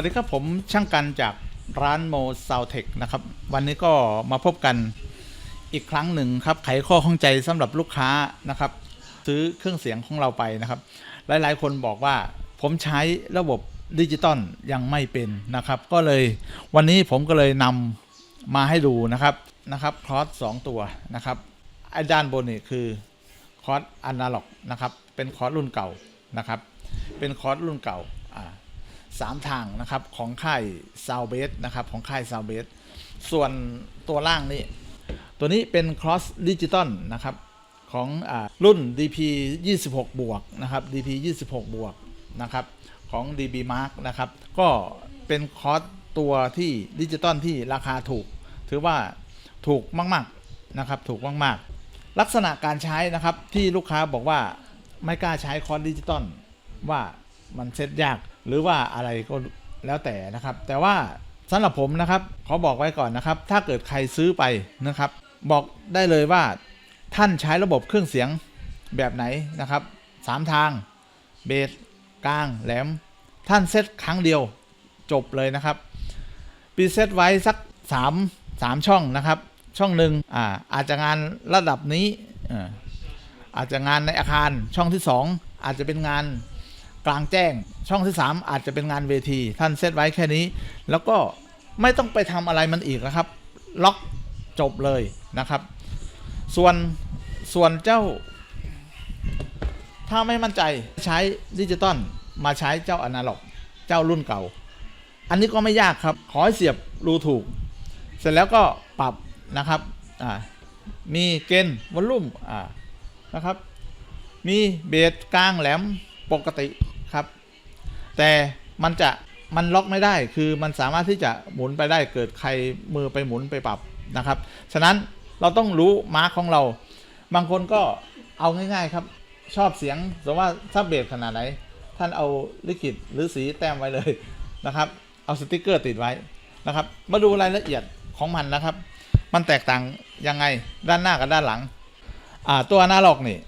วัสดีครับผมช่างกันจากร้านโมซาวเทคนะครับ วันนี้ก็มาพบกันอีกครั้งหนึ่งครับ ไขข้อข้องใจสำหรับลูกค้านะครับ ซื้อเครื่องเสียงของเราไปนะครับ หลายๆ คนบอกว่าผมใช้ระบบดิจิตอลยังไม่เป็นนะครับ ก็เลยวันนี้ผมก็เลยนำมาให้ดูนะครับนะครับคอร์สสองตัวนะครับไอ้ด้านบนนี่คือคอร์สอนาล็อกนะครับเป็นคอร์สรุ่นเก่านะครับ เป็นคอร์สรุ่นเก่าอ่า สามทางนะครับของค่ายซาวเบสนะครับของค่ายซาวเบสส่วนตัวล่างนี่ตัวนี้เป็น cross digital นะครับของอรุ่น DP 26 บวกนะครับ DP 26 บวกนะครับของ DB Mark นะครับก็เป็นคอร์สตัวที่ดิจิตอลที่ราคาถูก ถือว่าถูกมากๆนะครับถูกมากๆ ลักษณะการใช้นะครับที่ลูกค้าบอกว่าไม่กล้าใช้คอร์สดิจิตอลว่ามันเซ็ตยาก หรือว่าอะไรก็แล้วแต่นะครับ แต่ว่าสำหรับผมนะครับขอบอกไว้ก่อนนะครับ ถ้าเกิดใครซื้อไปนะครับ บอกได้เลยว่าท่านใช้ระบบเครื่องเสียงแบบไหนนะครับสามทางเบสกลางแหลม ท่านเซตครั้งเดียวจบเลยนะครับปีเซตไว้สัก 3 3 ช่องนะครับ ช่องหนึ่งอ่าอาจจะงานระดับนี้อ่าอาจจะงานในอาคารช่องที่ 2 อาจจะเป็นงาน กลางแจ้ง ช่องที่ 3 อาจจะเป็นงานเวที ท่านเซตไว้แค่นี้ แล้วก็ไม่ต้องไปทำอะไรมันอีกนะครับ ล็อกจบเลยนะครับ ส่วนส่วนเจ้า ถ้าไม่มั่นใจใช้ดิจิตอลมาใช้เจ้าอนาล็อกเจ้ารุ่นเก่า อันนี้ก็ไม่ยากครับ ขอให้เสียบรูถูก เสร็จแล้วก็ปรับนะครับมีเกณฑ์วอลลุ่มนะครับ มีเบสกลางแหลมปกติ แต่มันจะมันล็อกไม่ได้คือมันสามารถที่จะหมุนไปได้เกิดใครมือไปหมุนไปปรับนะครับ ฉะนั้นเราต้องรู้มาร์คของเรา บางคนก็เอาง่าย ๆครับ ชอบเสียงสมมติว่าถ้าเบสขนาดไหน ท่านเอาลิขิตหรือสีแต้มไว้เลยนะครับ เอาสติกเกอร์ติดไว้นะครับ มาดูรายละเอียดของมันนะครับ มันแตกต่างยังไงด้านหน้ากับด้านหลัง ตัวอนาล็อกนี่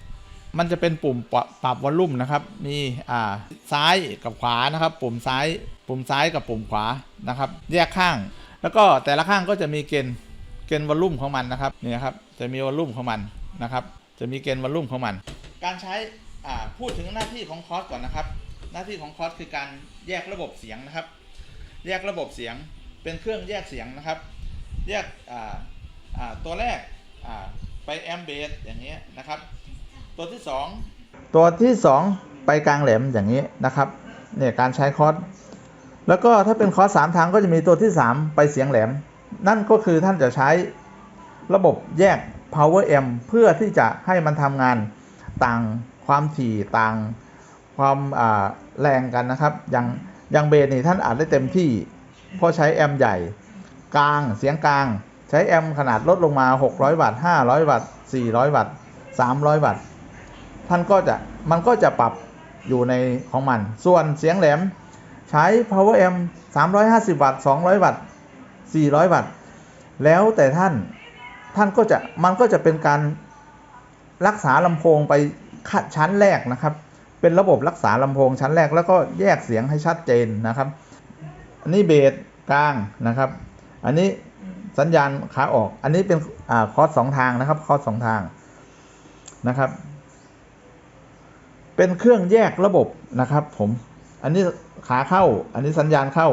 มันจะเป็นปุ่มปรับปรับวอลลุ่มนะครับ มีอ่าซ้ายกับขวานะครับ ปุ่มซ้ายปุ่มซ้ายกับปุ่มขวานะครับ แยกข้าง แล้วก็แต่ละข้างก็จะมีเกณฑ์เกณฑ์วอลลุ่มของมันนะครับนี่นะครับจะมีวอลลุ่มของมันนะครับ จะมีเกณฑ์วอลลุ่มของมัน การใช้อ่าพูดถึงหน้าที่ของคอร์สก่อนนะครับ หน้าที่ของคอร์สคือการแยกระบบเสียงนะครับ แยกระบบเสียงเป็นเครื่องแยกเสียงนะครับ แยกอ่าอ่าตัวแรกอ่าไปแอมเบสอย่างนี้ยนะครับ ตัวที่2ตัวที่2ไปกลางแหลมอย่างนี้นะครับเนี่ยการใช้คอร์สแล้วก็ถ้าเป็นคอร์สสามทางก็จะมีตัวที่3ไปเสียงแหลม นั่นก็คือท่านจะใช้ระบบแยก power amp เพื่อที่จะให้มันทำงานต่างความถี่ต่างความแรงกันนะครับ อย่างอย่างเบสนี่ท่านอาจได้เต็มที่ เพราะใช้แอมป์ใหญ่ กลางเสียงกลาง ใช้แอมป์ขนาดลดลงมา 600 วัตต์500 วัตต์400 วัตต์300 วัตต์ ท่านก็จะมันก็จะปรับอยู่ในของมัน ส่วนเสียงแหลมใช้ power amp 350 วัตต์ 200 วัตต์ 400 วัตต์ แล้วแต่ท่านท่านก็จะมันก็จะเป็นการรักษาลำโพงไปขั้นชั้นแรกนะครับ เป็นระบบรักษาลำโพงชั้นแรกแล้วก็แยกเสียงให้ชัดเจนนะครับ อันนี้เบสกลางนะครับ อันนี้สัญญาณขาออก อันนี้เป็นอคอร์สสองทางนะครับ คอร์สสองทางนะครับ เป็นเครื่องแยกระบบนะครับ ผม อันนี้ขาเข้า อันนี้สัญญาณเข้า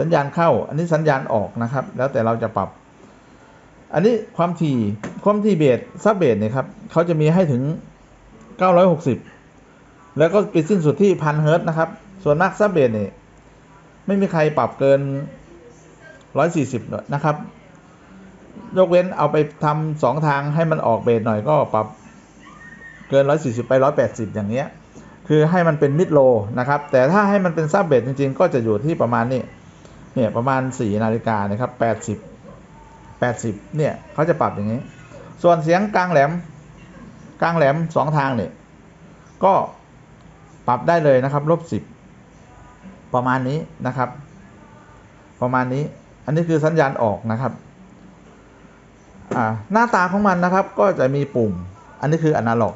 สัญญาณเข้า อันนี้สัญญาณออกนะครับ แล้วแต่เราจะปรับ อันนี้ความถี่ความถี่เบสซับเบสเนี่ยครับเขาจะมีให้ถึง 960 แล้วก็ปิดสิ้นสุดที่พันเฮิร์ตนะครับ ส่วนมากซับเบสเนี่ยไม่มีใครปรับเกิน 140นะครับ ยกเว้นเอาไปทำสองทางให้มันออกเบสหน่อยก็ปรับ เกิน 140 ไป 180 อย่างเงี้ยคือให้มันเป็นมิดโลนะครับ แต่ถ้าให้มันเป็นซับเบสจริง ๆ ก็จะอยู่ที่ประมาณนี้เนี่ยประมาณ 4 นาฬิกานะครับ 80 80 เนี่ยเขาจะปรับอย่างนี้ ส่วนเสียงกลางแหลม กลางแหลมสองทางเนี่ยก็ปรับได้เลยนะครับลบสิบประมาณนี้นะครับ ประมาณนี้อันนี้คือสัญญาณออกนะครับหน้าตาของมันนะครับก็จะมีปุ่ม อันนี้คืออนาล็อก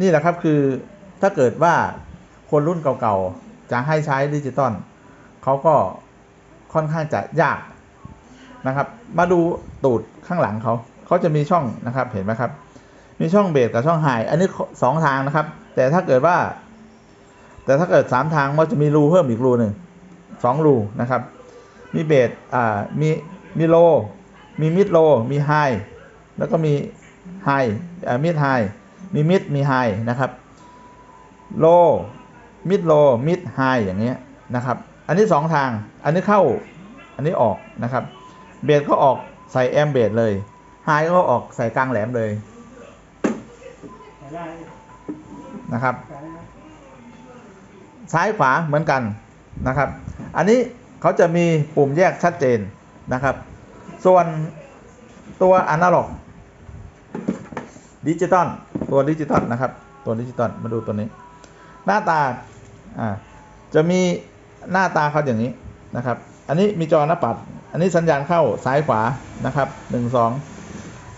นี่แหละครับคือถ้าเกิดว่าคนรุ่นเก่าๆ จะให้ใช้ดิจิตอลเขาก็ค่อนข้างจะยากนะครับ มาดูตูดข้างหลังเขาเขาจะมีช่องนะครับเห็นไหมครับ มีช่องเบสกับช่องไฮอันนี้สองทางนะครับ แต่ถ้าเกิดว่า แต่ถ้าเกิดสามทางมันจะมีรูเพิ่มอีกรูหนึ่งสองรูนะครับ มีเบสอ่ามีมีโล มีมิดโล มีไฮแล้วก็มีไฮอ่ามิดไฮ มีมิดมีไฮนะครับโลมิดโลมิดไฮอย่างเงี้ยนะครับ อันนี้สองทาง อันนี้เข้า อันนี้ออกนะครับ เบสก็ออกใส่แอมเบสเลย ไฮก็ออกใส่กลางแหลมเลยนะครับ ซ้ายขวาเหมือนกันนะครับ อันนี้เขาจะมีปุ่มแยกชัดเจนนะครับ ส่วนตัวอนาล็อกดิจิตอล ตัวดิจิตอลนะครับ ตัวดิจิตอลมาดูตัวนี้ หน้าตาอ่าจะมีหน้าตาเขาอย่างนี้นะครับ อันนี้มีจอหน้าปัด อันนี้สัญญาณเข้าซ้ายขวานะครับหนึ่งสอง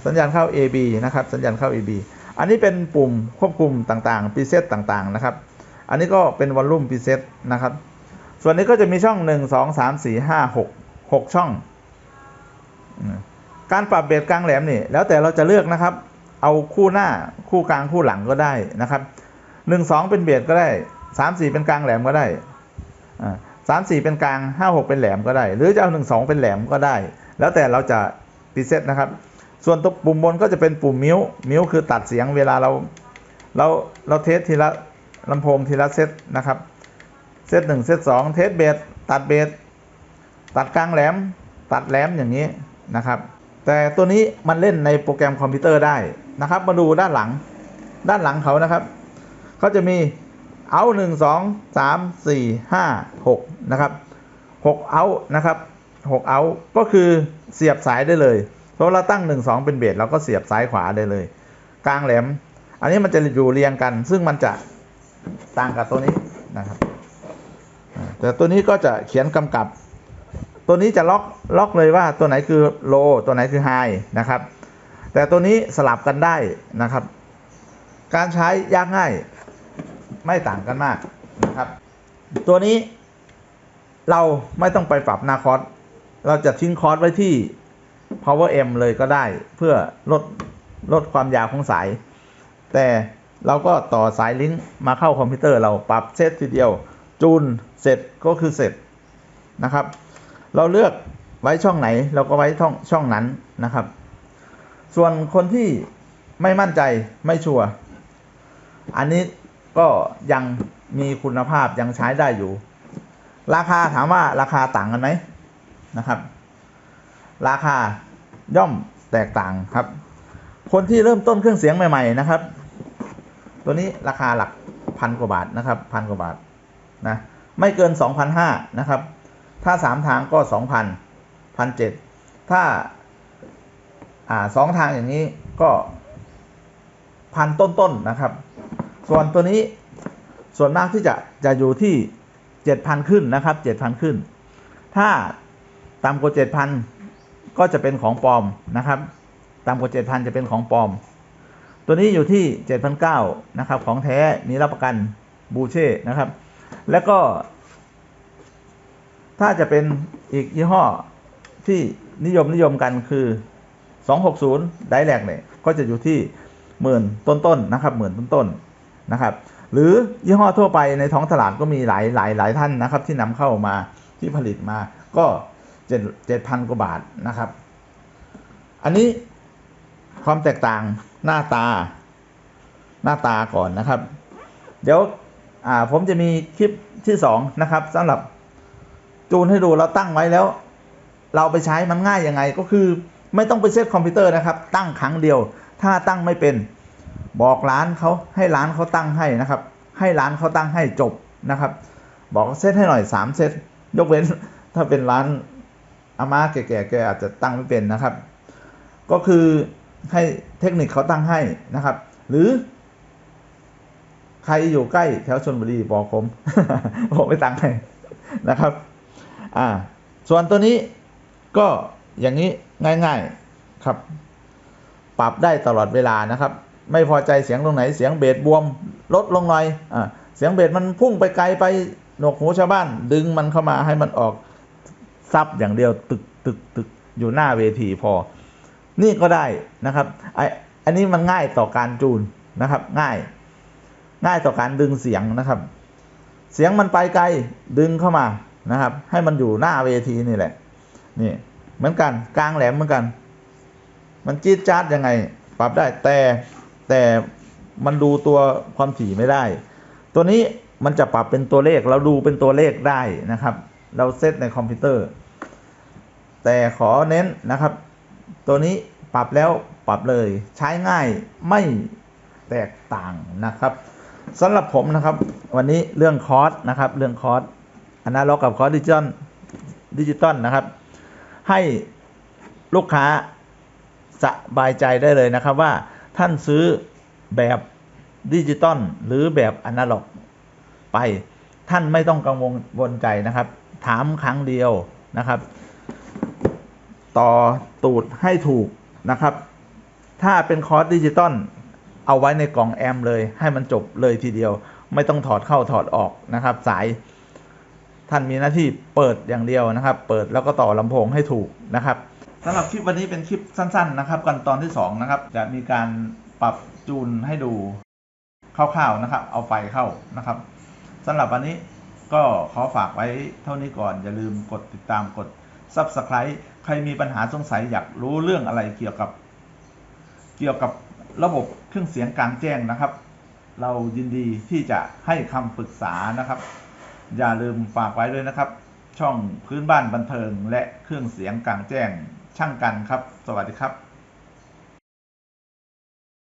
สัญญาณเข้า AB นะครับ สัญญาณเข้า AB อันนี้เป็นปุ่มควบคุมต่างๆปีเซตต่างๆนะครับ อันนี้ก็เป็นวอลลุ่มพรีเซตนะครับ ส่วนนี้ก็จะมีช่อง 1 2 3 4 5 6 6 ช่อง การปรับเบสกลางแหลมนี่แล้วแต่เราจะเลือกนะครับ เอาคู่หน้าคู่กลางคู่หลังก็ได้นะครับ1 2เป็นเบสก็ได้3 4เป็นกลางแหลมก็ได้สามสี่เป็นกลาง5 6เป็นแหลมก็ได้ หรือจะเอา1 2เป็นแหลมก็ได้ แล้วแต่เราจะพรีเซตนะครับ ส่วนตัวปุ่มบนก็จะเป็นปุ่มมิวมิวคือตัดเสียงเวลาเราเราเราเทสทีละลำโพงทีละเซตนะครับ เซตหนึ่งเซตสองเทสเบสตัดเบสตัดกลางแหลม ตัดแหลมอย่างนี้นะครับ แต่ตัวนี้มันเล่นในโปรแกรมคอมพิวเตอร์ได้นะครับ มาดูด้านหลัง ด้านหลังเขานะครับเขาจะมีเอาหนึ่งสองสามสี่ห้าหกนะครับหกเอานะครับหกเอาก็คือเสียบสายได้เลย เพราะเราตั้งหนึ่งสองเป็นเบสเราก็เสียบซ้ายขวาได้เลย กลางแหลม อันนี้มันจะอยู่เรียงกัน ซึ่งมันจะต่างกับตัวนี้นะครับแต่ตัวนี้ก็จะเขียนกำกับ ตัวนี้จะล็อกล็อกเลยว่าตัวไหนคือโลตัวไหนคือไฮนะครับ แต่ตัวนี้สลับกันได้นะครับ การใช้ยากง่ายไม่ต่างกันมากนะครับ ตัวนี้เราไม่ต้องไปปรับหนาคอร์สเราจะทิ้งคอร์สไว้ที่ power m เลยก็ได้เพื่อลดลดความยาวของสาย แต่เราก็ต่อสายลิงก์มาเข้าคอมพิวเตอร์เราปรับเซตทีเดียว จูนเสร็จก็คือเสร็จนะครับ เราเลือกไว้ช่องไหน เราก็ไว้ช่องช่องนั้นนะครับ ส่วนคนที่ไม่มั่นใจไม่ชัวร์อันนี้ก็ยังมีคุณภาพยังใช้ได้อยู่ ราคาถามว่าราคาต่างกันไหมนะครับ ราคาย่อมแตกต่างครับ คนที่เริ่มต้นเครื่องเสียงใหม่ ๆ นะครับ ตัวนี้ราคาหลักพันกว่าบาทนะครับพันกว่าบาทนะไม่เกิน 2,500นะครับ ถ้าสามทางก็2,000พันเจ็ดถ้าอ่าสองทางอย่างนี้ก็พันต้นๆนะครับ ส่วนตัวนี้ส่วนมากที่จะจะอยู่ที่7,000ขึ้นนะครับ7,000ขึ้น ถ้าต่ำกว่า7,000ก็จะเป็นของปลอมนะครับต่ำกว่า7,000จะเป็นของปลอม ตัวนี้อยู่ที่7,900นะครับ ของแท้มีรับประกันบูเช่นะครับ แล้วก็ ถ้าจะเป็นอีกยี่ห้อที่นิยมนิยมกันคือ 260ไดแลกเนี่ยก็จะอยู่ที่หมื่นต้นๆนะครับหมื่นต้นๆนะครับหรือยี่ห้อทั่วไปในท้องตลาดก็มีหลายหลายหลายท่านนะครับ ที่นำเข้ามาที่ผลิตมาก็เจ็ดเจ็ดพันกว่าบาทนะครับ อันนี้ความแตกต่างหน้าตาหน้าตาก่อนนะครับ เดี๋ยวผมจะมีคลิปที่สองนะครับสำหรับ จูนให้ดูเราตั้งไว้แล้ว เราไปใช้มันง่ายยังไง ก็คือไม่ต้องไปเซตคอมพิวเตอร์นะครับ ตั้งครั้งเดียว ถ้าตั้งไม่เป็น บอกร้านเขาให้ร้านเขาตั้งให้นะครับ ให้ร้านเขาตั้งให้จบนะครับ บอกเซตให้หน่อยสามเซตยกเว้น ถ้าเป็นร้านอาม่าแก่ๆแกอาจจะตั้งไม่เป็นนะครับ ก็คือให้เทคนิคเขาตั้งให้นะครับ หรือ ใครอยู่ใกล้แถวชนบุรีบอกผมผมไปตั้งให้นะครับ อ่า ส่วนตัวนี้ก็อย่างนี้ง่าย ๆครับ ปรับได้ตลอดเวลานะครับ ไม่พอใจเสียงตรงไหนเสียงเบสบวมลดลงหน่อยอ่าเสียงเบสมันพุ่งไปไกลไปหนวกหูชาวบ้าน ดึงมันเข้ามาให้มันออกซับอย่างเดียวตึกตึกตึกอยู่หน้าเวทีพอ นี่ก็ได้นะครับไออันนี้มันง่ายต่อการจูนนะครับ ง่าย ง่ายต่อการดึงเสียงนะครับ เสียงมันไปไกลดึงเข้ามา นะครับ ให้มันอยู่หน้าเวทีนี่แหละ นี่เหมือนกันกลางแหลมเหมือนกัน มันจี๊ดจ๊าดยังไง ปรับได้แต่แต่มันดูตัวความถี่ไม่ได้ ตัวนี้มันจะปรับเป็นตัวเลขเราดูเป็นตัวเลขได้นะครับ เราเซตในคอมพิวเตอร์ แต่ขอเน้นนะครับ ตัวนี้ปรับแล้วปรับเลยใช้ง่ายไม่แตกต่างนะครับสำหรับผมนะครับ วันนี้เรื่องคอร์สนะครับ เรื่องคอร์ส อนาล็อกกับคอร์ดิจิตอลดิจิตอลนะครับ ให้ลูกค้าสบายใจได้เลยนะครับว่าท่านซื้อแบบดิจิตอลหรือแบบอนาล็อกไป ท่านไม่ต้องกังวลวนใจนะครับ ถามครั้งเดียวนะครับ ต่อตูดให้ถูกนะครับ ถ้าเป็นคอร์สดิจิตอลเอาไว้ในกล่องแอมเลย ให้มันจบเลยทีเดียว ไม่ต้องถอดเข้าถอดออกนะครับ สาย ท่านมีหน้าที่เปิดอย่างเดียวนะครับ เปิดแล้วก็ต่อลำโพงให้ถูกนะครับสำหรับคลิปวันนี้เป็นคลิปสั้น ๆ นะครับกันตอนที่สองนะครับ จะมีการปรับจูนให้ดูคร่าวๆนะครับ เอาไฟเข้านะครับสำหรับวันนี้ก็ขอฝากไว้เท่านี้ก่อน อย่าลืมกดติดตามกด Subscribe ใครมีปัญหาสงสัยอยากรู้เรื่องอะไรเกี่ยวกับ เกี่ยวกับระบบเครื่องเสียงกลางแจ้งนะครับ เรายินดีที่จะให้คำปรึกษานะครับ อย่าลืมฝากไว้ด้วยนะครับ ช่องพื้นบ้านบันเทิงและเครื่องเสียงกลางแจ้งช่างกันครับ สวัสดีครับ